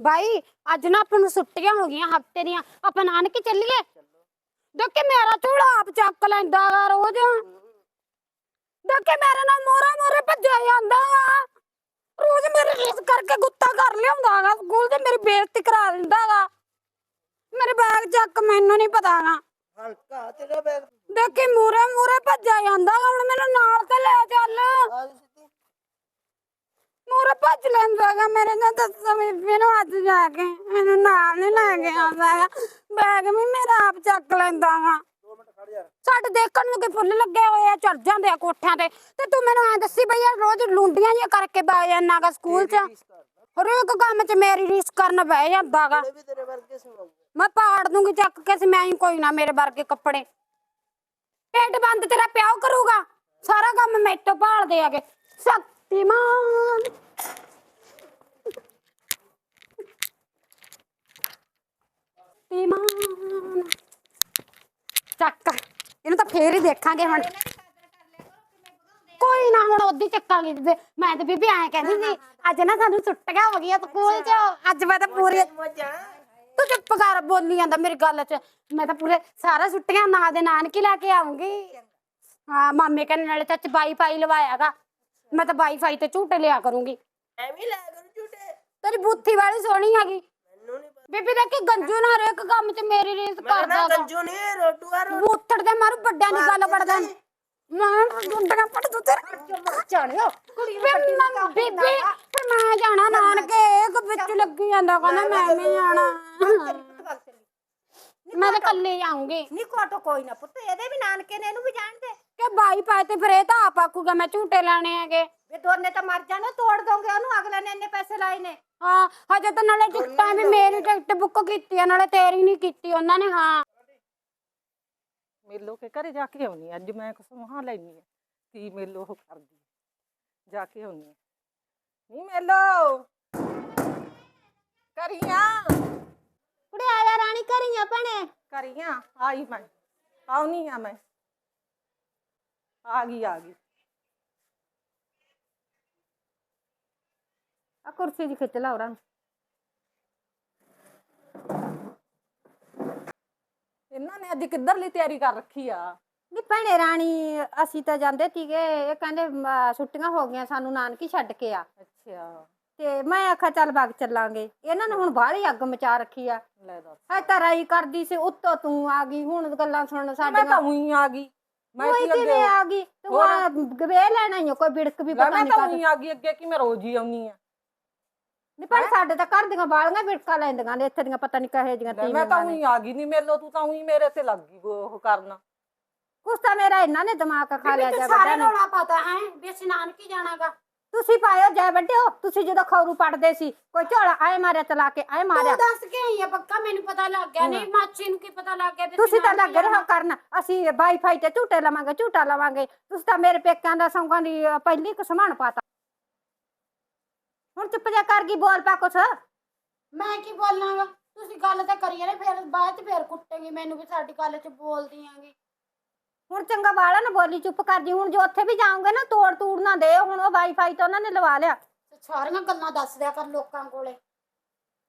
ਬਾਈ ਅੱਜ ਨਾ ਆਪਾਂ ਨੂੰ ਛੁੱਟੀਆਂ ਹੋ ਗਈਆਂ ਹਫ਼ਤੇ ਦੀਆਂ। ਆਪਾਂ ਨਾਨਕੇ ਚੱਲੀਏ? ਦੇਖੇ ਮੇਰਾ ਝੂੜਾ ਆਪ ਚੱਕ ਲੈਂਦਾ ਗਾ ਰੋਜ਼। ਦੇਖੇ ਮੇਰੇ ਨਾਲ ਮੋਰਾ ਮੋਰੇ ਭੱਜਿਆ ਜਾਂਦਾ ਆ ਰੋਜ਼ ਮੇਰੇ ਰੀਸ ਕਰਕੇ ਗੁੱਤਾ ਕਰ ਲਿਆਉਂਦਾ ਗਾ। ਸਕੂਲ ਤੇ ਮੇਰੀ ਬੇਇੱਜ਼ਤੀ ਕਰਾ ਦਿੰਦਾ ਗਾ ਮੇਰੇ ਬੈਗ ਚੱਕ ਮੈਨੂੰ ਨਹੀਂ ਪਤਾ ਗਾ। ਹਲਕਾ ਤੇਰਾ ਬੈਗ ਦੇਖੀ ਮੂਰੇ ਮੂਰੇ ਭੱਜਿਆ ਜਾਂਦਾ ਹੁਣ ਮੈਨੂੰ ਨਾਲ ਤੇ ਲੈ ਚੱਲ। ਮੂਰੇ ਭੱਜ ਲੈਂਦਾ ਗਾ ਮੇਰੇ ਨਾਲ ਦੱਸ ਮੈਨੂੰ ਅੱਜ ਜਾ ਕੇ ਮੈਨੂੰ ਨਾਲ ਨਹੀਂ ਲੈ ਕੇ ਆਉਂਦਾ ਗਾ ਬੈਗ ਵੀ ਮੇਰਾ ਆਪ ਚੱਕ ਲੈਂਦਾ ਗਾ 2 ਮਿੰਟ ਖੜ ਯਾਰ ਸਾਡੇ ਦੇਖਣ ਨੂੰ ਕਿ ਫੁੱਲ ਲੱਗੇ ਹੋਏ ਆ ਚੜ ਜਾਂਦੇ ਆ ਕੋਠਿਆਂ ਤੇ। ਤੇ ਤੂੰ ਮੈਨੂੰ ਐ ਦੱਸੀ ਬਈ ਯਾਰ ਰੋਜ਼ ਲੁੰਡੀਆਂ ਜਿਹੀਆਂ ਕਰਕੇ ਬਹਿ ਜਾਂਦਾ ਗਾ ਸਕੂਲ 'ਚ। ਹਰੇਕ ਕੰਮ 'ਚ ਮੇਰੀ ਰੀਸ ਕਰਨ ਬਹਿ ਜਾਂਦਾ ਗਾ ਇਹ ਵੀ ਤੇਰੇ ਵਰਗੇ ਸੁਣਾਉਂਗਾ ਮੈਂ ਪਾੜ ਦੂੰਗੀ ਚੱਕ ਕੇ ਮੈਂ ਹੀ ਕੋਈ ਨਾ ਮੇਰੇ ਵਰਗੇ ਕੱਪੜੇ। ਢਿੱਡ ਬੰਦ ਤੇਰਾ ਪਿਆਉ ਕਰੂਗਾ। ਸਾਰਾ ਕੰਮ ਮੈਟੋ ਭਾਲਦੇ ਆਗੇ ਚੱਕ। ਇਹਨੂੰ ਤਾਂ ਫੇਰ ਹੀ ਦੇਖਾਂਗੇ ਹੁਣ। ਕੋਈ ਨਾ ਹੁਣ ਉਹਦੀ ਚੱਕਾਂਗੇ। ਤੇ ਮੈਂ ਤੇ ਬੀਬੀ ਐਂ ਕਹਿੰਦੀ ਸੀ ਅੱਜ ਨਾ ਸਾਨੂੰ ਛੁੱਟੀਆਂ ਹੋ ਗਈਆਂ ਸਕੂਲ 'ਚ। ਅੱਜ ਮੈਂ ਤਾਂ ਪੂਰੀ ਤੂੰ ਚੁੱਪ ਕਰ ਬੋਲੀ ਜਾਂਦਾ ਮੇਰੀ ਗੱਲ 'ਚ। ਮੈਂ ਤਾਂ ਪੂਰੇ ਸਾਰਾ ਛੁੱਟੀਆਂ ਨਾਲ ਦੇ ਨਾਨਕੀ ਲੈ ਕੇ ਆਉਂਗੀ ਹਾਂ ਮਾਮੇ ਕਹਿੰਦੇ ਨਾਲੇ ਚਾਚ ਵਾਈਫਾਈ ਲਵਾਇਆਗਾ ਮੈਂ ਤਾਂ ਵਾਈਫਾਈ ਤੇ ਝੂਟੇ ਲਿਆ ਕਰੂੰਗੀ। ਐਵੇਂ ਲੈ ਕਰੂ ਝੂਟੇ। ਤੇਰੀ ਬੁੱਥੀ ਵਾਲੀ ਸੋਹਣੀ ਹੈਗੀ। ਮੈਨੂੰ ਨਹੀਂ ਪਤਾ। ਬੀਬੀ ਦੇਖ ਕੇ ਗੰਜੂ ਨਾ ਹਰੇਕ ਕੰਮ 'ਚ ਮੇਰੀ ਰੀਸ ਮੈਂ ਕਰਦਾ ਨਾ ਗਾ। ਗੰਜੂ ਨਹੀਂ ਰੋਟੂ ਆ ਰੋਟੂ ਬੂਥੜ ਦੇ ਮਾਰੂ ਵੱਡਿਆਂ ਦੀ ਗੱਲ ਪੜਦਾ ਮੈਂ ਗੁੰਡਗਾ ਪੜ ਤੂੰ ਤੇਰੇ। ਜਾਣਿਓ ਕੁੜੀ ਬੀਬੀ ਫਿਰ ਮੈਂ ਜਾਣਾ ਨਾਨਕੇ ਇੱਕ ਵਿੱਚ ਲੱਗੀ ਜਾਂਦਾ ਕਹਿੰਦਾ ਮੈਂ ਵੀ ਜਾਣਾ। ਮੈਂ ਤਾਂ ਕੱਲੇ ਜਾਊਂਗੀ ਨੀ ਕੋਟੋ ਕੋਈ ਨਾ ਪੁੱਤ ਇਹਦੇ ਵੀ ਨਾਨਕੇ ਨੇ ਇਹਨੂੰ ਵੀ ਜਾਣਦੇ ਕਿ ਬਾਈ ਪਾਏ ਤੇ ਫਿਰ ਇਹ ਤਾਂ ਆਪ ਆਖੂਗਾ ਮੈਂ ਝੂਟੇ ਲੈਣੇ ਹੈਗੇ। ਵੇ ਦੋਨੇ ਤਾਂ ਮਰ ਜਾਣਾ ਤੋੜ ਦੋਗੇ ਉਹਨੂੰ ਅਗਲੇ ਨੇ ਇੰਨੇ ਪੈਸੇ ਲਾਏ ਨੇ। ਹਾਂ ਹਜੇ ਤਾਂ ਨਾਲੇ ਟਿਕਟਾਂ ਵੀ ਮੇਰੀ ਟਿਕਟ ਬੁੱਕ ਕੀਤੀ ਆ ਨਾਲੇ ਤੇਰੀ ਨਹੀਂ ਕੀਤੀ ਉਹਨਾਂ ਨੇ ਹਾਂ। ਮੇਲੋ ਕੇ ਘਰੇ ਜਾ ਕੇ ਆਉਣੀ ਅੱਜ ਮੈਂ ਕਸਮਾਂ ਲੈਣੀ ਆ ਕੀ ਮੇਲੋ ਉਹ ਕਰਦੀ ਆ। ਜਾ ਕੇ ਆਉਣੀ ਆ। ਨਹੀਂ ਮੇਲੋ! ਕਰੀਆਂ। ਕੁੜੇ ਆ ਜਾ ਰਾਣੀ ਕਰੀਆਂ ਭਣੇ। ਕਰੀਆਂ ਆਈ ਮੈਂ ਆਉਣੀ ਆ ਮੈਂ। ਆ ਗਈ ਆ ਗਈ। ਆ ਕੁਰਸੀ ਜੀ ਖਿੱਚ ਲਾ ਉਹਨਾਂ ਨੂੰ। ਇਹਨਾਂ ਨੇ ਅੱਜ ਕਿੱਧਰਲੀ ਤਿਆਰੀ ਕਰ ਰੱਖੀ ਆ? ਨੀ ਭੈਣੇ ਰਾਣੀ ਅਸੀਂ ਤਾਂ ਜਾਂਦੇ ਸੀਗੇ ਇਹ ਕਹਿੰਦੇ ਮ, ਛੁੱਟੀਆਂ ਹੋ ਗਈਆਂ ਸਾਨੂੰ ਨਾਨਕੀ ਛੱਡ ਕੇ ਆ। ਅੱਛਾ। ਤੇ ਮੈਂ ਆਖਿਆ ਚੱਲ ਬਾਗ ਚੱਲਾਂਗੇ। ਇਹਨਾਂ ਨੇ ਹੁਣ ਬਾਹਲੀ ਅੱਗ ਮਚਾ ਰੱਖੀ ਆ। ਲੈ ਦੱਸ। ਹੈ ਤਾਂ ਰਾਈ ਕਰਦੀ ਸੀ ਉੱਤੋਂ ਤੂੰ ਆ ਗਈ ਹੁਣ ਗੱਲਾਂ ਸੁਣਨ ਮੈਂ ਤਾਂ ਉਹੀ ਆ ਗਈ। ਮੈਂ ਕੋਈ ਕੀ ਅੱਗੇ ਕਿਵੇਂ ਆ ਗਈ ਤੂੰ ਹੋਰ? ਆ ਗਵੇ ਲੈਣਾ ਹੀ ਆ, ਕੋਈ ਬਿੜਕ ਵੀ ਲੈ ਪਤਾ ਮੈਂ ਨਹੀਂ ਤਾਂ ਉਹੀ ਆ ਗਈ ਅੱਗੇ ਕਿ ਮੈਂ ਰੋਜ਼ ਹੀ ਆਉਣੀ ਆ। ਨਹੀਂ ਪਰ ਸਾਡੇ ਤਾਂ ਘਰ ਦੀਆਂ ਬਾਲੀਆਂ ਬਿੜਕਾ ਲੈਂਦੀਆਂ ਨੇ ਇੱਥੇ ਦੀਆਂ ਪਤਾ ਨਹੀਂ ਕਹੇ ਦੀਆਂ ਲੈ ਮੈਂ ਤਾਂ ਤੀਵੀਆਂ ਨੇ। ਉਹੀ ਆ ਗਈ ਨਹੀਂ ਮੇਲੋ ਤੂੰ ਤਾਂ ਉਹੀ ਮੇਰੇ ਤੇ ਲੱਗ ਗਈ ਉਹ ਕਰਨਾ। ਕੁਛ ਤਾਂ ਮੇਰਾ ਇਹਨਾਂ ਨੇ ਦਿਮਾਗ ਖਾ ਲਿਆ ਜਾ ਸਾਰੇ ਵੱਡਾ ਨੇ। ਰੌਲਾ ਪਤਾ ਹੈ? ਵੀ ਅਸੀਂ ਨਾਨਕੀ ਜਾਣਾਗਾ। ਤੁਸੀਂ ਪਾਇਓ ਜੈ ਵੱਡਿਓ ਤੁਸੀਂ ਜਦੋਂ ਖੌਰੂ ਪੜਦੇ ਸੀ ਕੋਈ ਝੋਲਾ ਆਏ ਮਾਰਿਆ ਚਲਾ ਕੇ ਆਏ ਮਾਰਿਆ। ਤੂੰ ਦੱਸ ਕੇ ਆਈ ਆ ਪੱਕਾ ਮੈਨੂੰ ਪਤਾ ਲੱਗ ਗਿਆ ਨਹੀਂ ਮਾਚੀ ਨੂੰ ਕੀ ਪਤਾ ਲੱਗ ਗਿਆ ਵੀ ਤੁਸੀਂ ਤਾਂ ਲੱਗ ਰਹੇ ਹੋ ਕਰਨ ਅਸੀਂ ਵਾਈਫਾਈ ਤੇ ਝੂਟੇ ਲਵਾਂਗੇ ਝੂਟਾ ਲਵਾਂਗੇ। ਤੁਸੀਂ ਤਾਂ ਮੇਰੇ ਪੇਕਿਆਂ ਦਾ ਸੌਂਗਾਂ ਦੀ ਅ, ਪਹਿਲੀ ਕੁ ਸਮਾਨ ਪਾਤਾ। ਹੁਣ ਚੁੱਪ ਜਾ ਕਰ ਗਈ ਬੋਲ ਪਾ ਕੁਛ। ਮੈਂ ਕੀ ਬੋਲਾਂਗਾ? ਤੁਸੀਂ ਗੱਲ ਤਾਂ ਕਰੀ ਨੇ ਫਿਰ ਬਾਅਦ ਚ ਫਿਰ ਕੁੱਟੇਗੀ ਮੈਨੂੰ ਵੀ ਸਾਡੀ ਗੱਲ ਚ ਬੋਲਦੀ ਆਂਗੀ। ਹੁਣ ਚੰਗਾ ਵਾਲਾ ਨਾ ਬੋਲੀ ਚੁੱਪ ਕਰ ਜੀ ਹੁਣ ਜੇ ਉੱਥੇ ਵੀ ਜਾਓਗੇ ਨਾ ਤੋੜ ਤੂੜ ਨਾ ਦੇ ਹੁਣ ਉਹ ਵਾਈਫਾਈ ਤਾਂ ਉਹਨਾਂ ਨੇ ਲਵਾ ਲਿਆ। ਤੇ ਸਾਰੀਆਂ ਗੱਲਾਂ ਦੱਸ ਦਿਆ ਕਰ ਲੋਕਾਂ ਕੋਲੇ।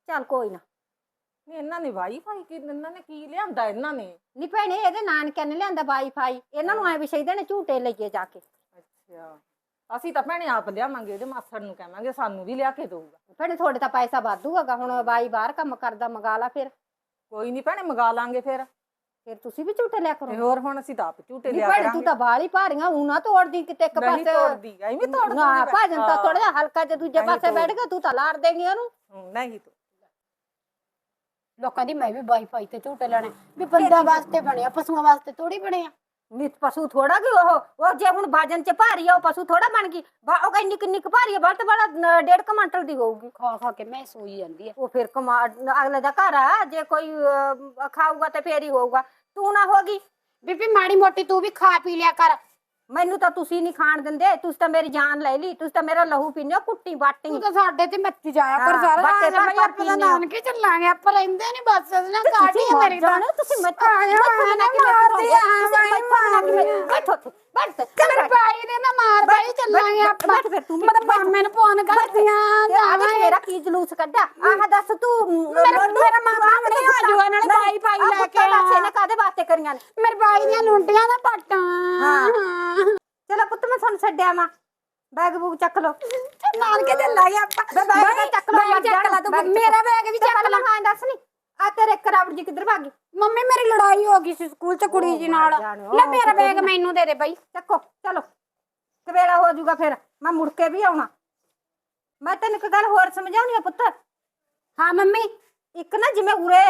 ਚੱਲ ਕੋਈ ਨਾ। ਨਹੀਂ ਇਹਨਾਂ ਨੇ ਵਾਈਫਾਈ ਕੀ ਇਹਨਾਂ ਨੇ ਕੀ ਲਿਆਂਦਾ ਇਹਨਾਂ ਨੇ? ਨੀ ਭੈਣੇ ਇਹਦੇ ਨਾਨਕਿਆਂ ਨੇ ਲਿਆਂਦਾ ਵਾਈਫਾਈ ਇਹਨਾਂ ਨੂੰ ਐ ਵੀ ਚਾਹੀਦੇ ਨੇ ਝੂਟੇ ਲਈਏ ਜਾ ਕੇ। ਅੱਛਾ। ਅਸੀਂ ਤਾਂ ਭੈਣੇ ਆਪ ਲਿਆਵਾਂਗੇ ਇਹਦੇ ਮਾਸੜ ਨੂੰ ਕਹਾਂਗੇ ਸਾਨੂੰ ਵੀ ਲਿਆ ਕੇ ਦਊਗਾ। ਭੈਣੇ ਤੁਹਾਡੇ ਤਾਂ ਪੈਸਾ ਵਾਧੂ ਹੈਗਾ ਹੁਣ ਬਾਈ ਬਾਹਰ ਕੰਮ ਕਰਦਾ ਮੰਗਾ ਲਾ ਫਿਰ। ਕੋਈ ਨਹੀਂ ਭੈਣੇ ਮੰਗਾ ਲਾਂਗੇ ਫਿਰ। ਫਿਰ ਤੁਸੀਂ ਵੀ ਝੂਟੇ ਲਿਆ ਕਰੋ। ਤੇ ਹੋਰ ਹੁਣ ਅਸੀਂ ਤਾਂ ਆਪ ਝੂਟੇ ਲਿਆ ਕਰਾਂਗੇ। ਤੂੰ ਤਾਂ ਬਾਹਲੀ ਭਾਰੀਆਂ ਊਂ ਨਾ ਤੋੜਦੀ ਕਿਤੇ ਇੱਕ ਨਹੀਂ ਪਾਸੇ। ਤੋੜਦੀ ਐਵੇਂ ਤੋੜ ਦੂੰਗੀ ਨਾ। ਭਾਜਨ ਤਾਂ। ਥੋੜਾ ਜਿਹਾ ਹਲਕਾ ਜਿਹਾ ਦੂਜੇ ਨਹੀਂ ਪਾਸੇ ਬੈਠ ਗਿਆ ਤੂੰ ਤਾਂ ਲਾੜ ਦੇਂਗੀ ਉਹਨੂੰ। ਨਹੀਂ ਤੂੰ ਲੋਕਾਂ ਦੀ ਮੈਂ ਵੀ ਵਾਈਫਾਈ ਤੇ ਝੂਟੇ ਲੈਣੇ। ਵੀ ਬੰਦਾ ਵਾਸਤੇ ਬਣਿਆ ਪਸ਼ੂਆਂ ਵਾਸਤੇ ਥੋੜੀ ਬਣਿਆ। ਨਿਤ ਪਸ਼ੂ ਥੋੜਾ ਕਿ ਉਹ ਉਹ ਜੇ ਹੁਣ ਭਾਜਨ ਚ ਭਾਰੀ ਆ ਉਹ ਪਸ਼ੂ ਥੋੜਾ ਬਣ ਗਈ। ਬਾ- ਉਹ ਕਹਿੰਦੀ ਕਿੰਨੀ ਕੁ ਭਾਰੀ ਆ ਬਲਤ ਬੜਾ ਡੇਢ ਕੁ ਦੀ ਹੋਊਗੀ। ਖਾ ਖਾ ਕੇ ਮੈਂ ਸੋਈ ਜਾਂਦੀ ਆ। ਉਹ ਫਿਰ ਕਮਾ ਅਗਲੇ ਦਾ ਘਰ ਆ ਜੇ ਕੋਈ ਅਹ, ਖਾਊਗਾ ਤੇ ਫੇਰ ਹੀ ਹੋਊਗਾ। ਤੂੰ ਨਾ ਹੋਗੀ ਬੀਬੀ ਮਾੜੀ ਮੋਟੀ ਤੂੰ ਵੀ ਖਾ ਪੀ ਲਿਆ ਕਰ। ਮੈਨੂੰ ਤਾਂ ਤੁਸੀਂ ਨਹੀਂ ਖਾਣ ਦਿੰਦੇ ਤੁਸੀਂ ਤਾਂ ਮੇਰੀ ਜਾਨ ਲੈ ਲਈ ਤੁਸੀਂ ਤਾਂ ਮੇਰਾ ਲਹੂ ਪੀਨੇ ਹੋ ਕੁੱਟੀ ਬਾਟੀ। ਤੂੰ ਤਾਂ ਸਾਡੇ ਤੇ ਮੱਚੀ ਜਾਇਆ ਕਰ ਹਾਂ, ਸਾਰਾ ਬਈ ਭਰ ਭਰ ਆਪਾਂ ਤਾਂ ਪੀਂਦੇ ਹੋ। ਨਾਨਕੇ ਚੱਲਾਂਗੇ ਆਪਾਂ ਰਹਿੰਦੇ ਨਹੀਂ ਬਸ ਨਾ ਕਾਟੀ ਤੁਸੀਂ ਹੈ ਮਰ ਮੇਰੀ ਤਾਂ। ਜਾਣਾ ਤੁਸੀਂ ਮੈਂ ਤਾਂ ਆਇਆ ਮੈਂ ਨਾ ਕਿਵੇਂ ਮਾਰਦੀ ਆ, ਤੁਸੀਂ ਬਾਈ ਬੈਠੋ ਨਾ ਕਿਵੇਂ ਬੈਠੋ ਉੱਥੇ, ਬੈਠ ਮੇਰੇ ਬਾਈ ਨੇ ਨਾ ਮਾਰ ਬਾਈ ਚੱਲਾਂਗੇ ਆਪਾਂ। ਬੈਠ ਫਿਰ ਤੂੰ ਵੀ, ਮੈਂ ਮਾਮੇ ਨੂੰ ਫੋਨ ਕਰਦੀਆਂ ਆਹ ਦੇਖ ਮੇਰਾ ਕੀ ਜਲੂਸ ਕੱਢਿਆ। ਆਹ ਦੱਸ ਤੂੰ ਮੇਰਾ- ਮੇਰਾ ਮਾਮਾ ਹੁਣੇ ਆ ਜਾਊਗਾ, ਨਾਲੇ ਬਾਈ ਭਾਈ ਲੈ ਕੇ ਆ। ਵਾਸਤੇ ਕਰੀਆਂ ਨੇ? ਮੇਰੇ ਬਾਈ ਦੀਆਂ ਲੁੰਡੀਆਂ ਦਾ ਪੱਟਾਂ। ਹਾਂ। ਛੱਡਿਆ ਮਾ ਬੈਗ ਬੂਗ ਚੱਕ ਲੋ ਨਾਨਕੇ ਚੱਲਾਂਗੇ ਆਪਾਂ ਬੈ ਬੈਗ ਤਾਂ ਚੱਕ ਲੋ ਬੈਗ ਚੱਕ ਲਾ ਤੂੰ ਮੇਰਾ ਬੈਗ ਵੀ ਚੱਕ ਲਾ। ਹਾਂ ਦੱਸ ਨੀ। ਆ ਤੇਰੇ ਕਰਾਵੜ ਜੀ ਕਿੱਧਰ ਭਾਗੀ ਮੰਮੀ ਮੇਰੀ ਲੜਾਈ ਹੋ ਗਈ ਸੀ ਸਕੂਲ 'ਚ ਕੁੜੀ ਜੀ ਨਾਲ। ਲੈ ਮੇਰਾ ਬੈਗ ਮੈਨੂੰ ਦੇ ਦੇ ਬਾਈ। ਚੱਕੋ ਚਲੋ। ਕਵੇਲਾ ਹੋ ਜਾਊਗਾ ਫਿਰ। ਮੈਂ ਮੁੜ ਕੇ ਵੀ ਆਉਣਾ। ਮੈਂ ਤੈਨੂੰ ਇੱਕ ਗੱਲ ਹੋਰ ਸਮਝਾਉਣੀ ਆ ਪੁੱਤ। ਹਾਂ ਮੰਮੀ। ਇੱਕ ਨਾ ਜਿਵੇਂ ਉਰੇ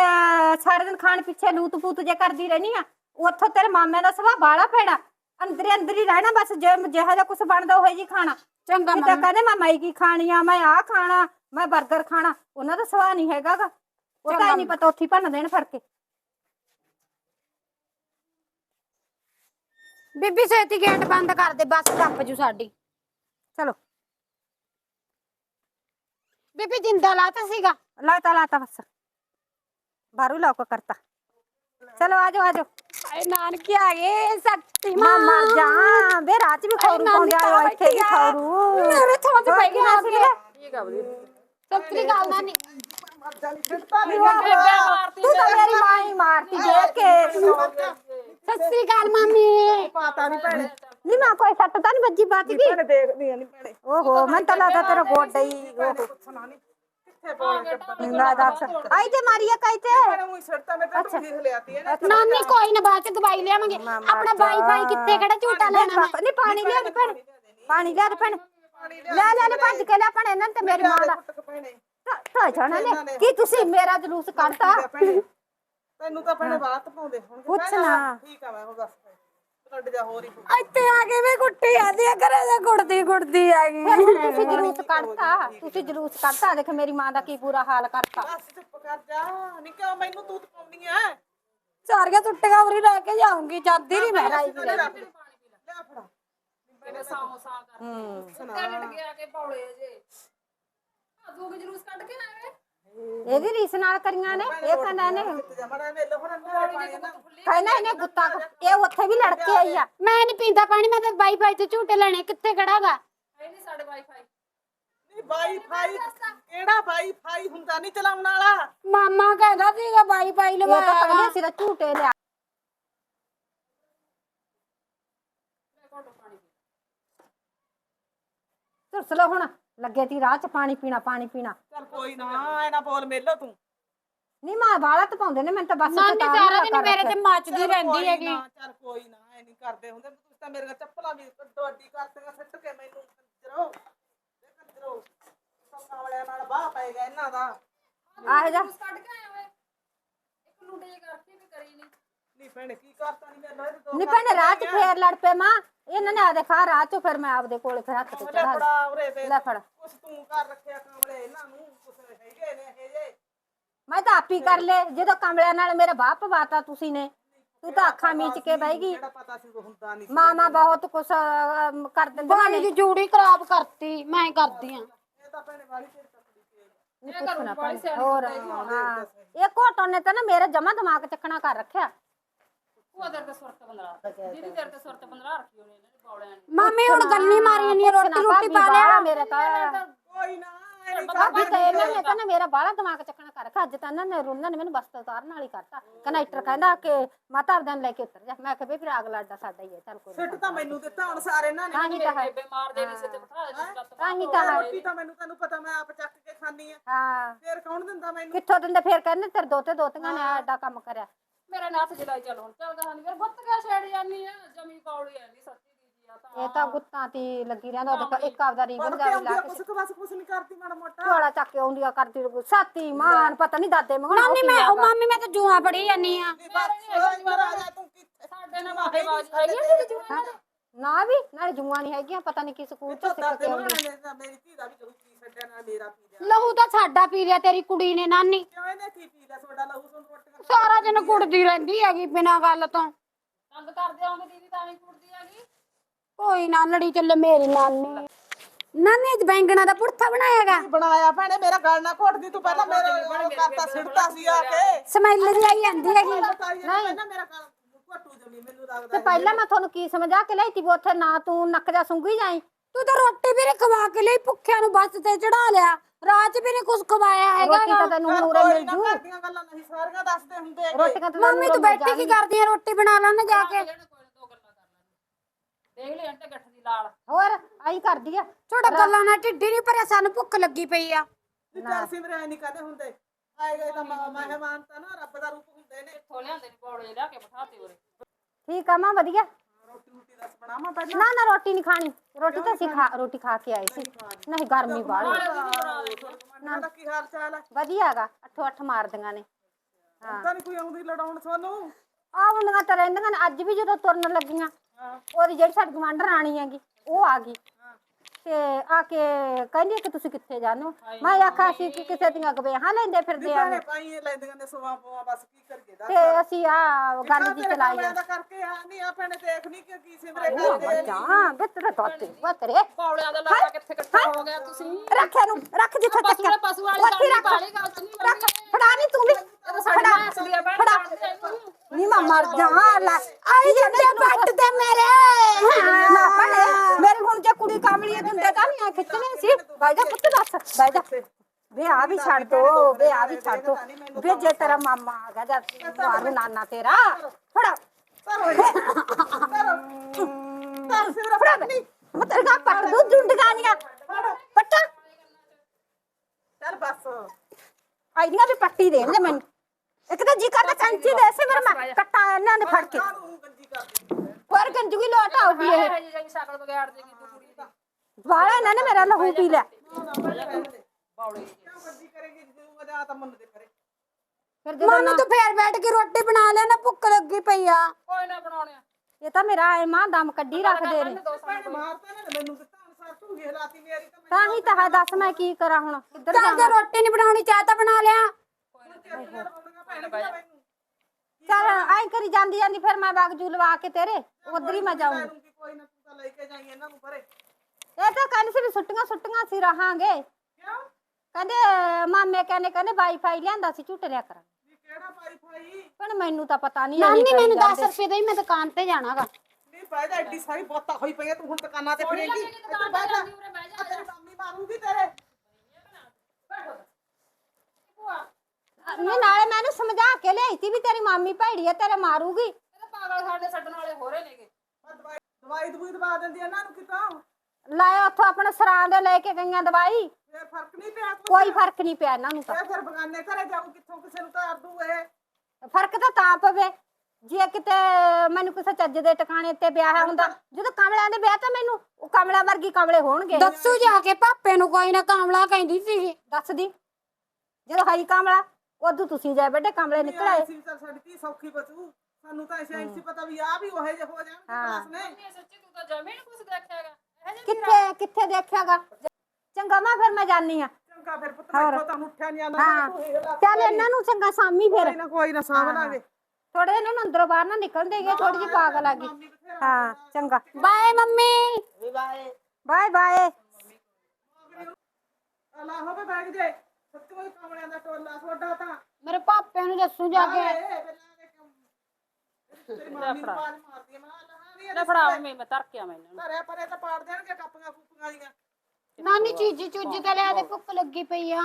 ਸਾਰੇ ਦਿਨ ਖਾਣ ਪਿੱਛੇ ਲੂਤ ਪੂਤ ਜੇ ਕਰਦੀ ਰਹਿਣੀ ਆ ਉੱਥੋਂ ਤੇਰੇ ਮਾਮੇ ਦਾ ਸੁਭਾਅ ਬਾਲਾ ਫੇੜਾ ਅੰਦਰੇ ਅੰਦਰ ਹੀ ਰਹਿਣਾ ਬਸ ਜੇ ਜਿਹੜਾ ਜਿਹਾ ਕੁਝ ਬਣਦਾ ਉਹ ਜੀ ਖਾਣਾ। ਚੰਗਾ ਤਾਂ ਮੰਮੀ। ਕਹਿੰਦੇ ਮੈਂ ਮੈਗੀ ਖਾਣੀ ਆ ਮੈਂ ਆਹ ਖਾਣਾ ਮੈਂ 버ਗਰ ਖਾਣਾ ਉਹਨਾਂ ਦਾ ਸੁਭਾਅ ਨਹੀਂ ਹੈਗਾਗਾ ਉਹ ਤਾਂ ਨਹੀਂ ਪਤਾ ਉੱਥੇ ਹੀ ਭੰਨ ਦੇਣ ਫੜ ਕੇ। ਬੀਬੀ ਛੇਤੀ ਗੇਟ ਬੰਦ ਕਰ ਦੇ ਬੱਸ ਟੱਪ ਜੂ ਸਾਡੀ। ਚਲੋ। ਬੀਬੀ ਜਿੰਦਾ ਲਾਤਾ ਸੀਗਾ। ਲਾਤਾ ਲਾਤਾ ਬਸ। ਬਾਰੂ ਲੋਕ ਕਰਤਾ। ਚਲੋ ਆਜੋ ਆਜੋ ਆਏ ਨਾਨਕੇ ਆ ਗਏ ਸੱਤੀ ਮਾਂ ਮਰ ਜਾ ਵੇ ਰਾਤ ਵੀ ਖੌਰੂ ਪਾਉਂਦੇ ਆਇਓ ਇੱਥੇ ਵੀ ਖੌਰੂ ਮੇਰੇ ਥਾਂ ਤੇ ਪੈ ਗਈ ਨਾ ਸੀਗੇ। ਠੀਕ ਆ ਵਧੀਆ ਸੱਤਰੀ ਗੱਲ ਨਾ ਨਹੀਂ ਤੂੰ ਤਾਂ ਮੇਰੀ ਮਾਂ ਹੀ ਮਾਰਤੀ ਦੇਖ ਕੇ ਸੱਤਰੀ ਗੱਲ ਮਾਮੀ ਪਤਾ ਨਹੀਂ ਭੈਣੇ ਨਹੀਂ ਮਾਂ ਕੋਈ ਸੱਟ ਤਾਂ ਨਹੀਂ ਵੱਜੀ ਬਾਤ ਗਈ ਭੈਣੇ ਦੇਖਦੀ ਆ ਨਹੀਂ ਭੈਣੇ ਓਹੋ ਮੈਂ ਤਾਂ ਲੱਗਦਾ ਤੇਰਾ ਗੋਡਾ ਹੀ ਓਹੋ ਸੁਣਾ ਨਹੀਂ ਕਿੱਥੇ ਪਾਉਣਾ ਚੱਪਲ ਨਾ ਦੱਸ ਆਈ ਤੇ ਮਾਰੀਆ ਕਾਈ ਤੇ ਭੈਣੇ ਉਹੀ ਛੱਡਤਾ ਮੈਂ ਤਾਂ ਠੀਕ ਲਿਆਤੀ ਹੈ ਨਾ ਨਾਨੀ ਕੋਈ ਨਾ ਬਾਅਦ ਚ ਦਵਾਈ ਲਿਆਵਾਂਗੇ। ਆਪਣਾ ਵਾਈਫਾਈ ਕਿੱਥੇ ਕਿਹੜਾ ਝੂਟਾ ਲੈਣਾ ਮੈਂ? ਨਹੀਂ ਪਾਣੀ ਲਿਆ ਦੇ ਭੈਣ ਪਾਣੀ ਲਿਆ ਦੇ ਭੈਣ ਲੈ ਲੈ ਲੈ ਭੱਜ ਕੇ ਲੈ ਭੈਣ ਇਹਨਾਂ ਨੇ ਤੇ ਮੇਰੀ ਮਾਂ ਦਾ। ਕੁੱਟ ਭੈਣੇ। ਤਾਂ ਜਾਣਾ ਨੇ। ਕੀ ਤੁਸੀਂ ਮੇਰਾ ਜਲੂਸ ਕੱਢਤਾ? ਭੈਣੇ। ਤੈਨੂੰ ਤਾਂ ਭੈਣੇ ਬਾਤ ਪਾਉਂਦੇ ਹੁਣ ਪੁੱਛ ਨਾ। ਠੀਕ ਆ ਮੈਂ ਉਹ ਦੱਸ ਕੱਢ ਜਾ ਹੋਰ ਹੀ ਇੱਥੇ ਆ ਕੇ ਵੀ ਕੁੱਟੀ ਆਦੀ ਆ ਕਰੇ ਤੇ ਕੁੜਦੀ ਕੁੜਦੀ ਆ ਗਈ ਫਿਰ ਤੁਸੀਂ ਜਲੂਸ ਕੱਢਤਾ ਤੁਸੀਂ ਜਲੂਸ ਕੱਢਤਾ ਦੇਖ ਮੇਰੀ ਮਾਂ ਦਾ ਕੀ ਬੁਰਾ ਹਾਲ ਕਰਤਾ। ਬਸ ਚੁੱਪ ਕਰ ਜਾ ਨਹੀਂ ਕਿਉਂ ਮੈਨੂੰ ਤੂੰ ਪਾਉਣੀ ਐ? ਸਾਰੀਆਂ ਟੁੱਟੀਆਂ ਉਰੀ ਲੈ ਕੇ ਜਾਊਂਗੀ ਜਾਂਦੀ ਨਹੀਂ ਮੈਂ ਰਾਈ ਲੈ ਲੈ ਫੜਾ। ਇਹਦੀ ਰੀਸ ਨਾਲ ਕਰੀਆਂ ਨੇ ਇਹ ਕਹਿੰਦਾ ਨੇ ਜਮੜਾ ਮੇਲੇ ਹੁਣ ਅੰਦਰ ਪਾਣੀ ਨਾ ਕਹਿੰਦਾ ਇਹਨੇ ਗੁੱਤਾ ਇਹ ਉੱਥੇ ਵੀ ਲੜ ਕੇ ਆਈ ਆ। ਮੈਂ ਨਹੀਂ ਪੀਂਦਾ ਪਾਣੀ ਮੈਂ ਤਾਂ ਵਾਈਫਾਈ ਤੇ ਝੂਟੇ ਲੈਣੇ ਕਿੱਥੇ ਖੜਾਗਾ? ਨਹੀਂ ਵਾਈਫਾਈ ਕਿਹੜਾ ਵਾਈਫਾਈ ਹੁੰਦਾ? ਨਹੀਂ ਚਲਾਉਣ ਵਾਲਾ। ਮਾਮਾ ਕਹਿੰਦਾ ਸੀਗਾ ਵਾਈਫਾਈ ਇਹ ਤਾਂ ਲਵਾਇਆ ਕਹਿੰਦੇ ਸੀ ਤਾਂ ਝੂਟੇ ਲਿਆ। ਤੁਰਸ ਲੋ। ਹੁਣ। ਲੱਗੇ ਤੀ ਰਾਹ ਚ ਪਾਣੀ ਪੀਣਾ ਪਾਣੀ ਪੀਣਾ। ਚੱਲ ਕੋਈ ਨਾ ਐ ਨਾ ਬੋਲ ਮੇਲੋ ਤੂੰ। ਨਹੀਂ ਮਾਂ ਬਾਲਾ ਤਾਂ ਪਾਉਂਦੇ ਨੇ ਮੈਨੂੰ ਤਾਂ ਬਸ ਨਾਨੀ ਸਾਰਾ ਨਾ ਦਿਨ ਕਰ ਮੇਰੇ ਤੇ। ਮੱਚਦੀ ਰਹਿੰਦੀ ਹੈਗੀ। ਨਾ, ਚੱਲ ਕੋਈ ਨਾ ਐ ਨਹੀਂ ਕਰਦੇ ਹੁੰਦੇ ਤੁਸੀਂ ਤਾਂ ਮੇਰੇ ਚੱਪਲਾਂ ਵੀ ਡੋਡੀ ਕਰਤੀਆਂ ਸਿੱਟ ਕੇ ਮੈਨੂੰ ਕੰਜਰੋ ਇਹ ਕੰਜਰੋ ਸੌਕਾ ਵਾਲਿਆਂ ਨਾਲ ਬਾਹ ਪੈ ਗਿਆ ਇਹਨਾਂ ਦਾ। ਆਹ ਜਾ ਨਹੀਂ ਭੈਣੇ ਕੀ ਕਰਤਾ ਨਹੀਂ ਮੇਰੇ ਨਾਲ? ਨਹੀਂ ਭੈਣੇ ਫੇਰ ਲੜ ਪਏ ਮਾਂ। ਇਹਨਾਂ ਨੇ ਆ ਦੇਖਾ ਰਾਹ ਚ ਫਿਰ ਮੈਂ ਆਪਦੇ ਕੋਲੇ ਫਿਰ ਹੱਥ ਤੇ ਲੈ ਚੜਾ ਉਰੇ ਤੇ। ਲੈ ਫੜ। ਕੁਛ ਤੂੰ ਕਰ ਰੱਖਿਆ ਕਾਮਲੇ ਇਹਨਾਂ ਨੂੰ ਕੁਛ ਹੈਗੇ ਨੇ ਇਹ ਜੇ ਮੈਂ ਤਾਂ ਆਪ ਹੀ ਕਰ ਲੈ ਜਦੋਂ ਕਮਲਿਆਂ ਨਾਲ ਮੇਰਾ ਬਾਪ ਪਵਾਤਾ ਤੁਸੀਂ ਨੇ ਤੂੰ ਤਾਂ ਅੱਖਾਂ ਮੀਚ ਕੇ ਬਹਿ ਗਈ। ਜਿਹੜਾ ਪਤਾ ਸੀ ਉਹ ਹੁੰਦਾ ਨਹੀਂ ਮਾਮਾ ਬਹੁਤ ਕੁਛ ਅਮ, ਕਰ ਦਿੰਦੇ ਪਾਣੀ ਦੀ ਜੂੜੀ ਖਰਾਬ ਕਰਤੀ ਮੈਂ ਕਰਦੀ ਆ ਇਹ ਤਾਂ ਭੈਣੇ ਵਾਲੀ ਚਿਰ ਤੱਕੜੀ ਸੀ ਨਹੀਂ ਪੁੱਛਣਾ ਪੈਣਾ। ਹੋਰ ਹਾਂ। ਇਹ ਘੋਟੋ ਨੇ ਤਾਂ ਨਾ ਮੇਰਾ ਜਮਾ ਦਿਮਾਗ ਚੱਕਣਾ ਕਰ ਰੱਖਿਆ। ਮਾਮੀ ਹੁਣ ਗੱਲੀ ਮਾਰੀ ਜਾਂਦੀ ਰੋਟੀ ਰੋਟੀ ਪਾ ਲਿਆ। ਮੇਰੇ ਤਾਂ ਕੋਈ ਨਾ ਨਹੀਂ ਭਾਬੀ ਤੇ ਇਹਨਾਂ ਨੇ ਤਾਂ ਨਾ ਮੇਰਾ ਬਾਹਲਾ ਦਿਮਾਗ ਚੱਕਣਾ ਕਰ ਰੱਖਿਆ ਅੱਜ ਤਾਂ ਇਹਨਾਂ ਨੇ ਰੋਣਾ ਨੇ ਮੈਨੂੰ ਬਸਤ ਉਤਾਰਨ ਵਾਲੀ ਕਰਤਾ। ਕਨੈਕਟਰ ਕਹਿੰਦਾ ਕਿ ਮਾਤਾ ਆਪਦਾਂ ਨੂੰ ਲੈ ਕੇ ਉਤਰ ਜਾ। ਮੈਂ ਕਿਹਾ ਵੀ ਫਿਰ ਅਗਲਾ ਅੱਡਾ ਸਾਡਾ ਹੀ ਹੈ ਚੱਲ ਕੋਈ ਸਿੱਟ ਤਾਂ ਮੈਨੂੰ ਦਿੱਤਾ ਹੁਣ ਸਾਰੇ ਇਹਨਾਂ ਨੇ ਤਾਂ ਹੀ ਤਾਂ ਹੈ। ਤਾਂ ਹੀ? ਤਾਂ ਹੈ ਰੋਟੀ ਤਾਂ ਮੈਨੂੰ ਤੈਨੂੰ ਪਤਾ ਮੈਂ ਆਪ ਚੱਕ ਕੇ ਖਾਣੀ ਆ। ਹਾਂ। ਫੇਰ ਕੌਣ ਦਿੰਦਾ ਮੈਨੂੰ? ਕਿੱਥੋਂ ਦਿੰਦੇ? ਫਿਰ ਕਹਿੰਦੇ ਤੇਰੇ ਦੋਤੇ ਦੋਤੀਆਂ ਨੇ ਐਡਾ ਕੰਮ ਕਰਿਆ। ਮੇਰੇ ਨਾਥ ਜਲਾਈ ਚੱਲ ਹੁਣ ਚੱਲਦਾ ਹਾਂ ਫਿਰ ਬੱਤ ਗਿਆ ਛੇੜ ਜਾਨੀ ਆ? ਜਮੀ ਪੌੜੀ ਐ ਨਹੀਂ ਸੱਚੀ ਦੀ ਜੀ ਆ ਤਾਂ। ਇਹ ਤਾਂ ਗੁੱਤਾਂ ਤੇ ਲੱਗੀ ਰਹਿੰਦਾ ਉਹਦੇ ਇੱਕ ਆਪਦਾ ਰੀਬਨ ਪੜ ਦਾ ਕੇ ਵੀ ਆਉਂਦੀ ਲਾ ਆ ਕੇ ਕੁਛ ਕੁ ਬਸ ਕੁਛ ਨਹੀਂ ਕਰਦੀ ਮਾੜਾ ਮੋਟਾ। ਝੋਲਾ ਚੱਕ ਕੇ ਆਉਂਦੀਆਂ ਕਰਦੀ ਰਹੂ ਸਾਤੀ ਮਾਨ ਪਤਾ ਨਹੀਂ ਦਾਦੇ ਮੰਗਣਾ ਨਾਨੀ ਮੈਂ ਉਹ ਮਾਮੀ ਮੈਂ ਤਾਂ ਜੂਆ ਫੜੀ ਜਾਨੀ ਆ। ਤੂੰ ਕਿੱਥੇ ਸਾਡੇ ਨਾਲ ਮਾਹੇਬਾਜ਼ ਹੈਗੀ ਆ ਤੇਰੀ ਜੂਆਂ ਨਾਲ। ਨਾ ਵੀ ਨਾਲੇ ਜੂਆਂ ਨਹੀਂ ਹੈਗੀਆਂ ਪਤਾ ਨਹੀਂ ਕਿਸ ਸਕੂਲ ਚ ਸਿੱਖ ਦਾਦੇ ਕੇ ਆਉਂਦੀ। ਮੇਰੀ ਧੀ ਦਾ ਵੀ ਪੀ ਛੱਡਿਆ ਨਾਲ ਮੇਰਾ ਪੀ ਲਿਆ। ਲਹੂ ਤਾਂ ਸਾਡਾ ਪੀ ਲਿਆ ਤੇਰੀ ਕੁੜੀ ਨੇ ਨਾਨੀ। ਕਿਉਂ ਇਹਨੇ ਕੀ ਪੀ ਲਿਆ ਤੁਹਾਡਾ ਲਹੂ? ਤੁਹਾਨੂੰ ਰੋਟੀਆਂ ਸਾਰਾ ਦਿਨ ਕੁੜਦੀ ਰਹਿੰਦੀ ਹੈਗੀ ਬਿਨਾਂ ਗੱਲ ਤੋਂ। ਤੰਗ ਕਰਦੇ ਆਉਂਦੇ ਦੀਦੀ ਤਾਂ ਨਹੀਂ ਕੁੜਦੀ ਹੈਗੀ। ਕੋਈ ਨਾ ਲੜੀ ਚੱਲੇ ਮੇਰੀ ਨਾਨੀ। ਨਾਨੀ ਅੱਜ ਬੈਂਗਣਾ ਦਾ ਪੁਰਥਾ ਬਣਾਏਗਾ ਬਣਾਇਆ ਭੈਣੇ? ਮੇਰਾ ਗਲ ਨਾ ਘੋਟਦੀ ਤੂੰ ਪਹਿਲਾਂ ਮੇਰਾ ਉਹ ਕਰਤਾ ਸਿੜਤਾ ਸੀ ਆ ਕੇ। ਸਮੈਲ ਜੀ ਆਈ ਜਾਂਦੀ ਹੈਗੀ। ਨਹੀਂ। ਨਾ ਮੇਰਾ ਗਲ ਘੋਟੂ ਜਮੀ ਮੈਨੂੰ ਲੱਗਦਾ ਤੇ ਪਹਿਲਾਂ ਮੈਂ ਤੁਹਾਨੂੰ ਕੀ ਸਮਝਾ ਕੇ ਲਈ ਤੀ ਵੀ ਉੱਥੇ ਨਾ ਤੂੰ ਨੱਕ ਜਾ ਸੁੰਘੀ ਜਾਈ? ਤੂੰ ਤਾਂ ਰੋਟੀ ਵੀ ਨੀ ਖਵਾ ਕੇ ਲਈ ਭੁੱਖਿਆਂ ਨੂੰ ਬੱਸ ਤੇ ਚੜਾ ਲਿਆ। ਰਾਤ 'ਚ ਵੀ ਨਹੀਂ ਕੁਝ ਖਵਾਇਆ ਹੈਗਾ ਰੋਟੀ ਤਾਂ ਤੈਨੂੰ ਨੂਰੇ ਮਿਲ ਜੂ। ਘਰ ਦੀਆਂ ਗੱਲਾਂ ਨਹੀਂ ਸਾਰੀਆਂ ਦੱਸਦੇ ਹੁੰਦੇ ਹੈਗੇ। ਰੋਟੀਆਂ ਤਾਂ ਮੰਮੀ ਤੂੰ ਬੈਠੀ ਕੀ ਕਰਦੀ ਹੈ ਰੋਟੀ ਬਣਾ ਲੈਣ ਜਾ ਕੇ। ਦੇਖ ਲੈ ਅੰਟੇ ਗੱਠ ਦੀ ਲਾਲ। ਹੋਰ ਆਈ ਕਰਦੀ ਆ। ਛੋਟਾ ਗੱਲਾਂ ਨਾਲ ਢਿੱਡੀ ਨਹੀਂ ਭਰਿਆ ਸਾਨੂੰ ਭੁੱਖ ਲੱਗੀ ਪਈ ਆ। ਵੀ ਚੱਲ ਸਿਮਰੇ ਨਹੀਂ ਕਹਦੇ ਹੁੰਦੇ। ਆਏ ਗਏ ਤਾਂ ਮਾ- ਮਹਿਮਾਨ ਤਾਂ ਨਾ ਰੱਬ ਦਾ ਰੂਪ ਹੁੰਦੇ ਨੇ। ਇੱਥੋਂ ਲਿਆਂਦੇ ਨੇ ਪੌੜੇ ਲਿਆ ਕੇ ਬਿਠਾਤੇ ਉਰੇ। ਠੀਕ ਆ ਮਾਂ ਵਧੀਆ। ਰੋਟੀ ਰੋਟੀ ਦੱਸ ਬਣਾਵਾਂ ਪਹਿਲਾਂ? ਨਾ ਨਾ ਰੋਟੀ ਨਹੀਂ ਖਾਣੀ। ਰੋਟੀ ਤਾਂ ਅਸੀਂ ਖਾ ਰੋਟੀ ਖਾ ਕੇ ਆਏ ਸੀ। ਨਹੀਂ ਗਰਮੀ ਬਾਹਲੀ ਨਾ। ਦਾ ਕੀ ਹਾਲ ਚਾਲ ਹੈ ਵਧੀਆ ਹੈਗਾ। ਅੱਠੋ ਅੱਠ ਮਾਰਦੀਆਂ ਨੇ। ਤਾਂ ਨਹੀਂ ਕੋਈ ਆਉਂਦੀ ਲੜਾਉਣ ਤੁਹਾਨੂੰ ਆ ਹੁੰਦੀਆਂ ਤਾਂ ਰਹਿੰਦੀਆਂ ਨੇ। ਅੱਜ ਵੀ ਜਦੋਂ ਤੁਰਨ ਲੱਗੀਆਂ ਉਹਦੀ ਜਿਹੜੀ ਸਾਡੀ ਗਵਾਂਢ ਰਾਣੀ ਹੈਗੀ ਉਹ ਆ ਗਈ। ਤੇ ਆ ਕੇ ਕਹਿੰਦੀ ਕਿ ਤੁਸੀਂ ਕਿੱਥੇ ਜਾਂਦੇ ਹੋ? ਮੈਂ ਆਖਿਆ ਸੀ ਕਿ ਕਿਸੇ ਦੀਆਂ ਗਵੇਹਾਂ ਲੈਂਦੇ ਫਿਰਦੇ ਆ ਭੈਣੇ ਪਾਈ ਲੈਂਦੀਆਂ ਨੇ ਸਵਾ ਪਵਾ ਬਸ ਕੀ ਕਰੀਏ ਦੱਸ। ਤੇ ਅਸੀਂ ਆ ਗੱਲ ਜੀ ਤੇਰੇ ਚਲਾਈ ਕਮਲਿਆਂ ਦਾ ਕਰਕੇ ਆ ਨਹੀਂ ਆ ਭੈਣੇ ਦੇਖ ਨਹੀਂ ਕਿ ਕੀ ਸਿਮਰੇ ਕਰਦੇ ਨੇ। ਹਾਂ ਬਿੱਤਰੇ ਤੋਤੇ ਬਤਰੇ ਪੌੜਿਆਂ ਦਾ ਲਾਲਾ ਕਿੱਥੇ ਇਕੱਠਾ ਹੋ। ਗਿਆ ਤੁਸੀਂ? ਰੱਖ ਇਹਨੂੰ ਰੱਖ ਜਿੱਥੇ ਪਸ਼ੂ ਚੱਕਿਆ ਨੇ ਪਸ਼ੂ ਵਾਲੀ ਉੱਥੇ ਗੱਲ ਰੱਖ ਵਾਲੀ ਗੱਲ ਚ ਨਹੀਂ ਰੱਖ ਫੜਾ ਨਹੀਂ ਤੂੰ ਵੀ। ਇਹ ਤਾਂ ਸਾਡੀ ਮਾਂ ਅਸਲੀ ਆ ਭੈਣ ਫੜਾ। ਜਾਣਦੇ ਆ ਇਹਨੂੰ। ਨੀ ਮੈਂ ਮਰ ਜਾ ਲੈ। ਆਈ ਜਾਂਦੇ ਪੱਟ ਤੇ ਮੇਰੇ। ਨਾ ਮੇਰੀ ਹੁਣ ਜੇ ਕੁੜੀ ਕਾਮਲੀ ਹੈ ਦੁੰਦੇ ਤਾਂ ਨਹੀਂ ਖਿੱਚਣੇ ਸੀ। ਬਾਈ ਜਾ ਪੁੱਤ ਦੱਸ, ਬਾਈ ਜਾ ਵੇ ਆ ਵੀ ਛੱਡ ਦੋ, ਵੇ ਆ ਵੀ ਛੱਡ ਦੋ। ਵੇ ਜੇ ਤੇਰਾ ਮਾਮਾ ਆ ਗਿਆ, ਜਦ ਮਾਰੂ ਨਾਨਾ ਤੇਰਾ। ਫੜਾ। ਤਾਂ ਫੜਾ ਦੇ ਮਤਰ ਗਾ ਪੱਟ ਦੂ ਦੁੰਡਗਾਨੀਆਂ ਪੱਟਾ। ਚੱਲ ਬਸ ਆਈਆਂ ਵੀ ਪੱਟੀ ਦੇਣ ਦੇ ਮੈਨੂੰ। ਇੱਕ ਤਾਂ ਜੀ ਕਰਦਾ ਕੰਚੀ ਦੇ ਸੇ ਮੇਰਾ ਮੈਂ ਕੱਟਾ ਇਹਨਾਂ ਨੇ ਫੜ ਕੇ। ਪਰ ਗੰਜੂਗੀ ਲੋਟ ਆਉਗੀ ਇਹ। ਇਹ ਜਿਹੀ ਸ਼ਕਲ ਵਿਗਾੜ ਦੇਗੀ ਵਾਲਾ ਇਹਨਾਂ ਨੇ ਮੇਰਾ ਲਹੂ ਪੀ ਤਾਂ ਮੰਨ ਤੂੰ ਫੇਰ ਬੈਠ ਕੇ ਰੋਟੀ ਬਣਾ ਲੈ ਨਾ ਭੁੱਖ ਲੱਗੀ ਪਈ ਆ। ਕੋਈ ਨਾ ਬਣਾਉਣੇ ਇਹ ਤਾਂ ਮੇਰਾ ਐ ਮਾਂ ਦਮ ਕੱਢੀ ਰੱਖਦੇ ਨੇ। ਨੇ ਤੂੰ ਤਾਂ ਤਾਂ ਹੀ ਤਾਂ ਹੈ ਦੱਸ ਮੈਂ ਕੀ ਕਰਾਂ ਹੁਣ ਕਿੱਧਰ ਚੱਲ ਜੇ ਜਾਵਾਂ? ਰੋਟੀ ਨਹੀਂ ਬਣਾਉਣੀ ਚਾਹ ਤਾਂ ਬਣਾ ਲਿਆ। ਚੱਲ ਐਂ ਕਰੀ ਜਾਂਦੀ ਜਾਂਦੀ ਫਿਰ ਮੈਂ ਬਾਗਜੂ ਲਵਾ ਕੇ ਤੇਰੇ ਉਧਰ ਹੀ ਮੈਂ ਜਾਊਂਗੀ ਲੂੰਗੀ ਕੋਈ ਨਾ ਤੂੰ ਤਾਂ ਲੈ ਕੇ ਜਾਈ ਇਹਨਾਂ ਨੂੰ ਪਰੇ। ਇਹ ਤਾਂ ਕਹਿੰਦੇ ਸੀ ਵੀ ਛੁੱਟੀਆਂ ਛੁੱਟੀਆਂ ਸੀ ਰਹਾਂਗੇ। ਕਿਉਂ? ਕਹਿੰਦੇ ਮਾਮੇ ਕਹਿੰਦੇ ਕਹਿੰਦੇ ਵਾਈਫਾਈ ਲਿਆਂਦਾ ਸੀ ਝੂਟ ਲਿਆ ਕਰਾਂ ਵੀ ਕਿਹੜਾ ਪਰ ਮੈਨੂੰ ਤਾਂ ਪਤਾ ਨਹੀਂ ਨਾਨੀ ਮੈਨੂੰ 10 ਰੁਪਏ ਦੇ ਮੈਂ ਦੁਕਾਨ ਤੇ ਜਾਣਾਗਾ। ਨਹੀਂ ਪਾਇਦਾ ਐਡੀ ਸਾਰੀ ਬੋਤਾ ਹੋਈ ਪਈ ਆ ਤੂੰ ਹੁਣ ਦੁਕਾਨਾਂ ਤੇ ਫਿਰੇਂਗੀ। ਇੱਧਰ ਬਹਿ ਜਾ। ਆ ਤੇਰੀ ਮੰਮੀ ਮਾਰੂਗੀ ਤੇਰੇ। ਨਹੀਂ ਨਾਲੇ ਮੈਨੂੰ ਸਮਝਾ ਕੇ ਲਿਆਈ ਤੀ ਵੀ ਤੇਰੀ ਮਾਮੀ ਭੈੜੀ ਆ ਤੇਰੇ ਮਾਰੂਗੀ। ਪਾਗਲ ਸਾਡੇ ਛੱਡਣ ਵਾਲੇ ਹੋ ਰਹੇ ਨੇਗੇ ਦਵਾਈ ਦਵੂਈ ਦਵਾ ਦਿੰਦੀ ਆ ਇਹਨਾਂ ਨੂੰ ਕਿਤੋਂ? ਲਾਇਆ ਉੱਥੋਂ ਆਪਣੇ ਸਰਾਂ ਦੇ ਲੈ ਕੇ ਗਈਆਂ ਦਵਾਈ। ਫੇਰ ਫ਼ਰਕ ਨਹੀਂ ਪਿਆ ਕੁਛ। ਕੋਈ ਫ਼ਰਕ ਨਹੀਂ ਪਿਆ ਇਹਨਾਂ ਨੂੰ ਤਾਂ। ਇਹ ਫਿਰ ਬਗਾਨੇ ਘਰੇ ਜਾਊ ਕਿੱਥੋਂ ਕਿਸੇ ਨੂੰ ਧਾਰ ਦੂ ਇਹ? ਫ਼ਰਕ ਤਾਂ ਤਾਂ ਪਵੇ। ਜੇ ਕਿਤੇ ਮੈਨੂੰ ਕਿਸੇ ਚੱਜ ਦੇ ਟਿਕਾਣੇ ਤੇ ਵਿਆਹ ਹੁੰਦਾ ਜਦੋਂ ਕਮਲਿਆਂ ਦੇ ਵਿਆਹ ਤਾਂ ਮੈਨੂੰ ਉਹ ਕਮਲਾ ਵਰਗੀ ਕਮਲੇ ਹੋਣਗੇ। ਦੱਸੂ ਜਾ ਕੇ ਪਾਪੇ ਨੂੰ ਕੋਈ ਨਾ ਕਾਮਲਾ ਕਹਿੰਦੀ ਸੀ। ਦੱਸਦੀ। ਜਦੋਂ ਹਾਈ ਕਮਲਾ ਉਦੋਂ ਤੁਸੀਂ ਜਾਏ ਬੇਟੇ ਕਮਲੇ ਨਿਕਲੇ। ਸੀ ਤਾਂ ਸਾਡੀ ਧੀ ਸੌਖੀ ਬਚੂ। ਸਾਨੂੰ ਤਾਂ ਐਸੇ ਪਤਾ ਵੀ ਆ ਵੀ ਉਹੇ ਜਿਹੇ ਹੋ ਜਾਣਗੇ ਹਾਂ। ਕਲਾਸ ਨੇ। ਇਹ ਸੱਚੀ ਤੂੰ ਤਾਂ ਜਮੇ ਨੀ ਕੁਝ ਦੇਖਿਆਗਾ ਕਿੱਥੇ ਕਿੱਥੇ ਦੇਖਿਆਗਾ ਚੰਗਾ ਮੈਂ ਫਿਰ ਮੈਂ ਜਾਨੀ ਆ ਚੰਗਾ ਫਿਰ ਪੁੱਤ ਹੋਰ। ਬੈਠੋ ਤਾਂ ਉੱਠਿਆ ਨਹੀਂ ਆਉਂਦਾ ਹਾਂ ਤੂੰ ਇਹ ਲਾ ਚੱਲ ਇਹਨਾਂ ਨੂੰ ਚੰਗਾ ਸਾਮੀ ਫਿਰ ਕੋਈ ਨਾ ਕੋਈ ਨਾ ਸਾਂਭ ਲਾਂਗੇ ਥੋੜੇ ਇਹਨਾਂ ਨੂੰ ਅੰਦਰੋਂ ਬਾਹਰ ਨਾ ਨਿਕਲ ਦੇਗੇ ਥੋੜੀ ਜਿਹੀ ਪਾਗਲ ਆ ਗਈ ਹਾਂ ਚੰਗਾ ਬਾਏ ਮੰਮੀ ਵੀ ਬਾਏ ਬਾਏ ਬਾਏ ਅਲਾ ਹੋਵੇ ਬੈਗ ਜੇ ਸੱਚ ਕੋਈ ਕਮਲਿਆਂ ਦਾ ਟੋਲਾ ਤੁਹਾਡਾ ਤਾਂ ਮੇਰੇ ਪਾਪੇ ਨੂੰ ਦੱਸੂ ਜਾ ਕੇ ਆਏ, ਪਹਿਲਾਂ ਦੇ ਕਿਉਂ ਤੇਰੀ ਮਾਮੀ ਨੂੰ ਬਾਜ ਮਾਰਦੀ ਆ ਮੈਂ ਨਹੀਂ ਲੈ ਫੜਾ ਮੈਂ ਮੈਂ ਧਰ ਕੇ ਆ ਮੈਨੂੰ ਘਰੇ ਪਰੇ ਤਾਂ ਪਾੜ ਦੇਣਗੇ ਕਾਪੀਆਂ ਕੂਪੀਆਂ ਦੀਆਂ ਨਾਨੀ ਚੀਜ਼ੀ ਚੁੱਜ ਤੇ ਲਿਆ ਦੇ ਭੁੱਖ ਲੱਗੀ ਪਈ ਆ।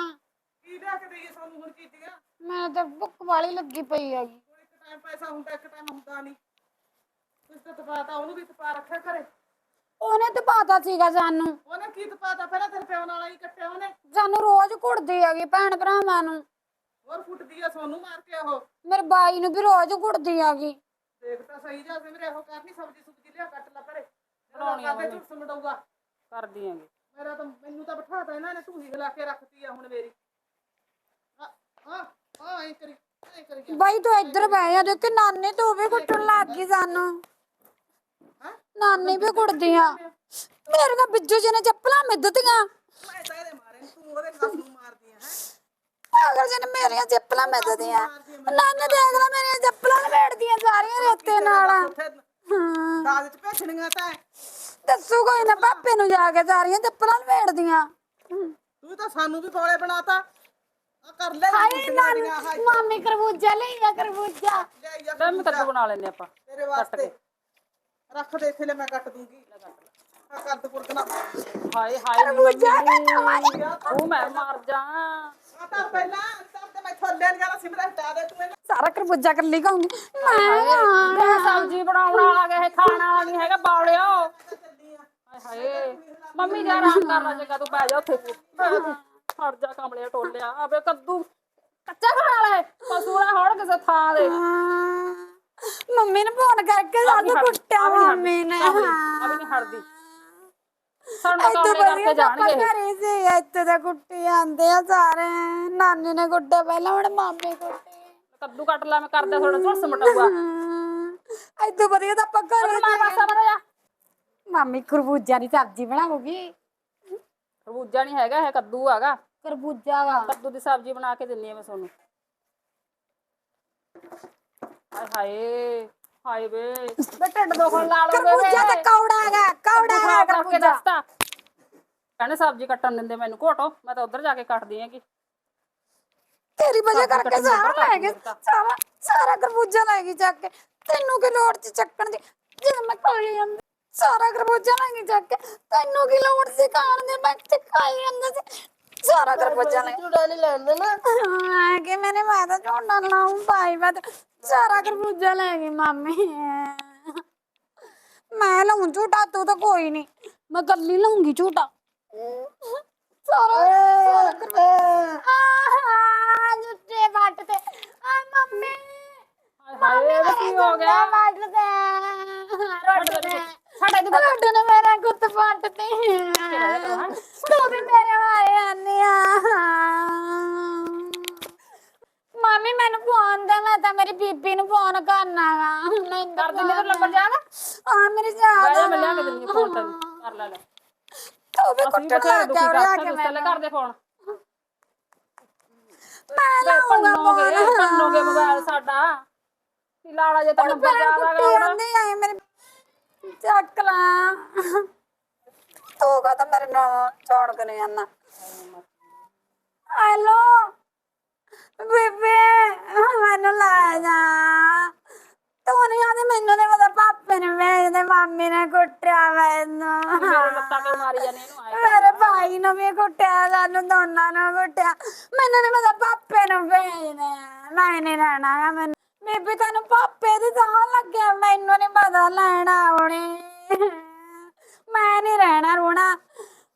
ਕੀ ਲਿਆ ਕੇ ਦਈਏ ਸਾਨੂੰ ਹੁਣ ਕੀਤੀਆਂ ਮੈਂ ਤਾਂ ਭੁੱਖ ਵਾਲੀ ਲੱਗੀ ਪਈ ਹੈਗੀ। ਕੋਈ ਇੱਕ ਟਾਈਮ ਪੈਸਾ ਹੁੰਦਾ ਇੱਕ ਟਾਈਮ ਹੁੰਦਾ ਨਹੀਂ। ਕੁਛ ਤਾਂ ਤਪਾਤਾ ਉਹਨੂੰ ਵੀ ਤਪਾ ਰੱਖਿਆ ਘਰੇ। ਉਹਨੇ ਤੇ ਪਾਤਾ ਸੀਗਾ ਸਾਨੂੰ। ਉਹਨੇ ਕੀ ਤਪਾਤਾ? ਪਹਿਲਾਂ ਤੇਰੇ ਪਿਓ ਨਾਲ ਹੀ ਕੱਟਿਆ ਉਹਨੇ। ਸਾਨੂੰ ਰੋਜ਼ ਕੁੱਟਦੀ ਹੈਗੀ ਭੈਣ ਭਰਾਵਾਂ ਨੂੰ। ਹੋਰ ਫੁੱਟਦੀ ਆ ਸੋਨੂੰ ਮਾਰ ਕੇ ਉਹ। ਮੇਰੇ ਬਾਈ ਨੂੰ ਵੀ ਰੋਜ਼ ਕੁੱਟਦੀ ਹੈਗੀ। ਦੇਖ ਤਾਂ ਸਹੀ ਜਾ ਸਿਮਰੇ ਉਹ ਕਰਨੀ ਸਬਜ਼ੀ ਸੁਬਜ਼ੀ ਲਿਆ ਕੱਟ ਲਾ ਪਰੇ ਬਣਾਉਣੀ ਆ ਬਣਾਉਣੀ ਝੁੱਟ ਸਮੜਾਊਗਾ ਕਰਦੀ ਆਂਗੇ ਮੇਰਾ ਤਾਂ ਮੈਨੂੰ ਤਾਂ ਬਿਠਾਤਾ ਇਹਨਾਂ ਨੇ ਢੂਹੀ ਹਿਲਾ ਕੇ ਰੱਖਤੀ ਆ ਹੁਣ ਮੇਰੀ। ਆ ਆ ਆ ਐ ਕਰੀ ਐ ਕਰੀ ਗਿਆ ਬਾਈ ਤੂੰ ਇੱਧਰ ਬਹਿ ਜਾ ਦੇਖ ਨਾਨੀ ਤੂੰ ਵੀ ਕੁੱਟਣ ਲੱਗ ਗਈ ਸਾਨੂੰ। ਨਾਨੀ ਵੀ ਕੁੱਟਦੀ ਆ ਮੇਰੀਆਂ ਬਿੱਜੂ ਜੀ ਨੇ ਚੱਪਲਾਂ ਮਿੱਧਤੀਆਂ। ਮੈਂ ਤਾਂ ਇਹਦੇ ਮਾਰੇ ਨੀ, ਤੂੰ ਉਹਦੇ ਨਸ ਨੂੰ ਮਾਰਦੀ ਆ ਹੈ? ਪਾਗਲ ਜੀ ਨੇ ਮੇਰੀਆਂ ਚੱਪਲਾਂ ਮਿੱਧਦੀਆਂ। ਨਾਨੀ ਦੇਖ ਲੈ ਮੇਰੀਆਂ ਚੱਪਲਾਂ ਲਵੇੜਦੀਆਂ ਸਾਰੀਆਂ ਰੇਤੇ ਨਾਲ। ਹਾਂ। ਦਾਜ ਚ ਭੇਜਣੀਆਂ ਤਾਂ। ਦੱਸੂ ਕੋਈ ਨਾ ਪਾਪੇ ਨੂੰ ਜਾ ਕੇ ਸਾਰੀਆਂ ਚੱਪਲਾਂ ਲਵੇੜਦੀਆਂ ਤੂੰ ਤਾਂ ਸਾਨੂੰ ਵੀ ਕੋਲੇ ਬਣਾਤਾ। ਆ ਕਰ ਲੈ ਹਾਏ ਨਾਨੀ ਮਾਮੀ ਖਰਬੂਜਾ ਲਈਆ ਖਰਬੂਜਾ। ਲੈ ਮੈਂ ਕੱਦੂ ਬਣਾ ਲੈਨੇ ਆਪਾਂ ਤੇਰੇ ਵਾਸਤੇ। ਰੱਖ ਦੇ ਇੱਥੇ ਲੈ ਮੈਂ ਕੱਟ ਦੂੰਗੀ। ਆ ਕਰ ਤੇ ਪੁਰਕਣਾ ਹਾਏ ਹਾਏ ਉਹ ਮੈਂ ਮਰ ਜਾ। ਆ ਤਾਂ ਪਹਿਲਾਂ ਤਾਂ ਤੇ ਮੈਂ ਥੱਲੇ ਨਹੀਂ ਜਾਣਾ ਸਿਮਰਨ ਹਟਾ ਦੇ ਤੂੰ ਇਹਨੂੰ ਸਾਰਾ ਖਰਬੂਜਾ ਕੱਲੀ ਖਾਉਂਗੀ ਮੈਂ ਮੈਂ ਸਬਜ਼ੀ ਬਣਾਉਣ ਵਾਲਾ ਗੇ ਖਾਣ ਵਾਲਾ ਨਹੀਂ ਹੈਗਾ ਬਾਵਲਿਓ ਹਾਏ ਹਾਏ ਮੰਮੀ ਜਾ ਆਰਾਮ ਕਰ ਲੈ ਜਗਾ ਤੂੰ ਬਹਿ ਜਾ ਉੱਥੇ ਹਟ ਜਾ ਕਮਲਿਆ ਟੋਲਿਆ ਆਵੇ ਕੱਦੂ ਕੱਚਾ ਖਾਣ ਵਾਲਾ ਹੈ ਪਸ਼ੂ ਨਾ ਹੋਣ ਕਿਸੇ ਥਾਂ ਦੇ ਮੰਮੀ ਨੇ ਫੋਨ ਕਰਕੇ ਸਾਨੂੰ ਕੁੱਟਿਆ ਮੰਮੀ ਨੇ ਆ ਵੀ ਨਹੀਂ ਹਟਦੀ ਸਾਨੂੰ ਇੱਥੇ ਕਮਲੇ ਕਰਕੇ ਵਧੀਆ ਜਾਣਗੇ। ਇਹ। ਘਰੇ ਸੀ ਇੱਥੇ ਤਾਂ ਕੁੱਟੀ ਆਂਦੇ ਆ ਸਾਰੇ। ਨਾਨੀ ਨੇ ਕੁੱਟੇ ਪਹਿਲਾਂ ਹੁਣ ਮਾਮੇ ਕੁੱਟੇ ਕੱਦੂ ਕੱਟ ਲੈ ਮੈਂ ਕਰਦਾ ਥੋੜਾ ਝੁੱਸ ਮਟਾਊਗਾ। ਇੱਥੇ ਵਧੀਆ ਤਾਂ ਆਪਾਂ ਘਰੇ ਮਾਰ ਪਾਸਾ ਬਣਾ ਜਾ ਮਾਮੀ ਖਰਬੂਜਾ ਦੀ ਸਬਜ਼ੀ ਬਣਾਉਗੀ ਖਰਬੂਜਾ ਨਹੀਂ ਹੈਗਾ ਇਹ ਕੱਦੂ ਹੈਗਾ। ਖਰਬੂਜਾ ਵਾ। ਕੱਦੂ ਦੀ ਸਬਜ਼ੀ ਬਣਾ ਕੇ ਦਿੰਨੀ ਆ ਮੈਂ ਤੁਹਾਨੂੰ। ਹਾਏ ਹਾਏ ਹਾਏ ਵੇ। ਬੇ ਢਿੱਡ ਦੁਖਣ ਲਾ ਲੋਗੇ ਖਰਬੂਜਾ ਤਾਂ ਕੌੜਾ ਹੈਗਾ ਕੌੜਾ ਹੈਗਾ ਖਰਬੂਜਾ। ਕਹਿੰਦੇ ਸਬਜ਼ੀ ਕੱਟਣ ਦਿੰਦੇ ਮੈਨੂੰ ਘੋਟੋ ਮੈਂ ਤਾਂ ਉਧਰ ਜਾ ਕੇ ਕੱਟਦੀ ਹੈਗੀ। ਤੇਰੀ ਵਜ੍ਹਾ ਸਬਜ਼ੀ ਕਰਕੇ ਕੱਟਣ ਦੀ ਸਾਰਾ ਬੜਾ ਲੈ ਗਏ ਕੰਮ ਸਾਰਾ ਸਾਰਾ ਖਰਬੂਜਾ ਲੈ ਗਈ ਚੱਕ ਕੇ। ਤੈਨੂੰ ਕੀ ਲੋੜ ਸੀ ਚੱਕਣ ਦੀ? ਜਦੋਂ ਮੈਂ ਖਾਈ ਜਾਂਦੀ ਸਾਰਾ ਖਰਬੂਜਾ ਲੈ ਗਈ ਚੱਕ ਕੇ। ਤੈਨੂੰ ਕੀ ਲੋੜ ਸੀ ਖਾਣ ਦੀ? ਮੈਂ ਤੇ ਖਾਈ ਜਾਂਦਾ ਸੀ। ਸਾਰਾ ਖਰਬੂਜਾ ਲੈ ਝੂਟਾ ਨਹੀਂ ਲੈਂਦੇ ਨਾ ਹਾਂ ਕਿ ਮੈਨੇ ਮੈਂ ਤਾਂ ਝੋਨਾ ਲਾਉਂ ਭਾਈ ਮੈਂ ਤਾਂ ਸਾਰਾ ਖਰਬੂਜਾ ਲੈ ਗਈ ਮਾਮੀ। ਮੈਂ ਲਾਉਂ ਝੂਟਾ ਤੂੰ ਤਾਂ ਕੋਈ ਨਹੀਂ। ਮੈਂ ਗੱਲੀ ਲਾਉਂਗੀ ਝੂਟਾ। ਸਾਰਾ ਸਾਰਾ ਖਰਬੂਜਾ ਆਹ ਜੁੱਤੇ ਵੱਟ ਤੇ। ਆ ਮੰਮੀ। ਹਾਏ ਕੀ ਹੋ ਗਿਆ? ਵੱਟ ਤੇ ਰੋਟ ਤੇ ਸਾਡਾ ਇਹਦੀ ਰੋਟ ਨੇ ਮੇਰਾ ਗੁੱਤ ਵੱਟ ਤੇ ਤੂੰ ਵੀ ਮੇਰੇ ਵਾਲੇ ਆਨੀ ਆ। ਮਾਮੀ ਮੈਨੂੰ ਫੋਨ ਦੇ ਮੈਂ ਤਾਂ ਮੇਰੀ ਬੀਬੀ ਨੂੰ ਫੋਨ ਕਰਨਾ ਵਾ ਨਹੀਂ ਕਰ ਦਿੰਦੇ ਤਾਂ ਲੱਭਰ ਜਾਗਾ ਆ ਮੇਰੀ ਜਾਨ ਮੈਂ ਲਿਆ ਕੇ ਦਿੰਦੀ ਫੋਨ ਤੈਨੂੰ। ਕਰ ਲੈ ਲੈ। ਤੂੰ ਵੀ ਅਸੀਂ ਕੁੱਟ ਲਾ ਬਥੇਰੇ ਕੇ ਦੁਖੀ ਉਰਿਆ ਕਰਦੇ ਕੇ ਤੁਸੀਂ ਲੈ ਕਰ ਦੇ ਫੋਨ। ਮੈਂ ਲਾਉਂਗਾ ਪੰਨੋਗੇ ਪੰਨੋਗੇ ਮੋਬਾਈਲ। ਸਾਡਾ। ਕੀ ਲਾੜਾ ਜੇ ਤਾਂ ਨੰਬਰ ਜ਼ਿਆਦਾ ਕੁੱਟੀ ਆਂਦੀ ਆਏ ਮੇਰੀ ਚੱਕ ਲਾ। ਤੂੰ ਕਾ ਤਾਂ ਮੇਰੇ ਨਾਲ ਚੌੜ ਕੇ ਨਹੀਂ ਆਨਾ ਹੈਲੋ? ਬੇਬੇ ਮੈਨੂੰ ਲੈ ਜਾ। ਤੂੰ ਨਹੀਂ ਆਦੀ ਮੈਨੂੰ ਨੇ ਮਤਲਬ ਪਾਪੇ ਨੇ ਮੇਰੇ ਮਾਮੀ ਨੇ ਕੁੱਟਿਆ ਮੈਨੂੰ ਮੇਰੇ ਲੱਤਾਂ ਕਿਉਂ ਮਾਰੀ ਜਾਂਦੇ ਇਹਨੂੰ? ਆਏ ਮੇਰੇ ਭਾਈ ਨੂੰ ਵੀ ਕੁੱਟਿਆ ਸਾਨੂੰ ਦੋਨਾਂ ਨੂੰ ਕੁੱਟਿਆ। ਮੈਨੂੰ ਨਹੀਂ ਮਤਲਬ ਪਾਪੇ ਨੂੰ ਭੇਜਦੇ ਮੈਂ ਨਹੀਂ ਰਹਿਣਾ ਗਾ ਮੈਨੂੰ ਬੀਬੀ ਤੈਨੂੰ ਪਾਪੇ ਦੀ ਤਾਂ ਲੱਗਿਆ ਮੈਨੂੰ ਨਹੀਂ ਪਤਾ ਲੈਣਾ ਆਉਣੀ। ਮੈਂ ਨਹੀਂ ਰਹਿਣਾ ਰੋਣਾ।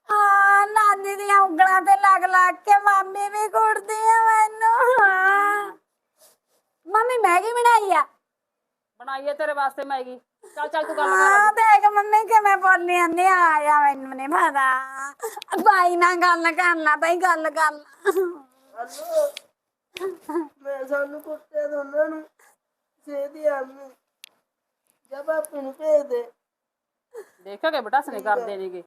ਹਾਂ ਨਾਨੀ ਦੀਆਂ ਉਂਗਲਾਂ ਤੇ ਲੱਗ ਲੱਗ ਕੇ ਮਾਮੀ ਵੀ ਕੁੱਟਦੀ ਆ ਮੈਨੂੰ। ਮੰਮੀ ਮੈਗੀ ਬਣਾਈ ਆ? ਬਣਾਈਏ ਤੇਰੇ ਵਾਸਤੇ ਮੈਗੀ। ਚੱਲ ਚੱਲ ਤੂੰ ਗੱਲ ਕਰ ਦੇਖ ਮੰਮੀ ਕਿਵੇਂ ਬੋਲੀ ਜਾਂਦੀ ਆ। ਆਇਆ ਮੈਨੂੰ ਨਹੀਂ ਪਤਾ। ਭਾਈ ਨਾਲ ਗੱਲ ਕਰਨਾ ਬਈ ਗੱਲ ਕਰ। ਹਲੋ। ਮੈਂ ਸਾਨੂੰ ਕੁੱਤੇ ਦੋਨਾਂ ਨੂੰ। ਛੇਦੀ ਆਮੀ ਜਬ ਆਪੇ ਨੂੰ ਭੇਜ ਦੇ। ਦੇਖੋਗੇ ਬਟਾ ਸਨੇ ਕਰਦੇ ਨੇਗੇ।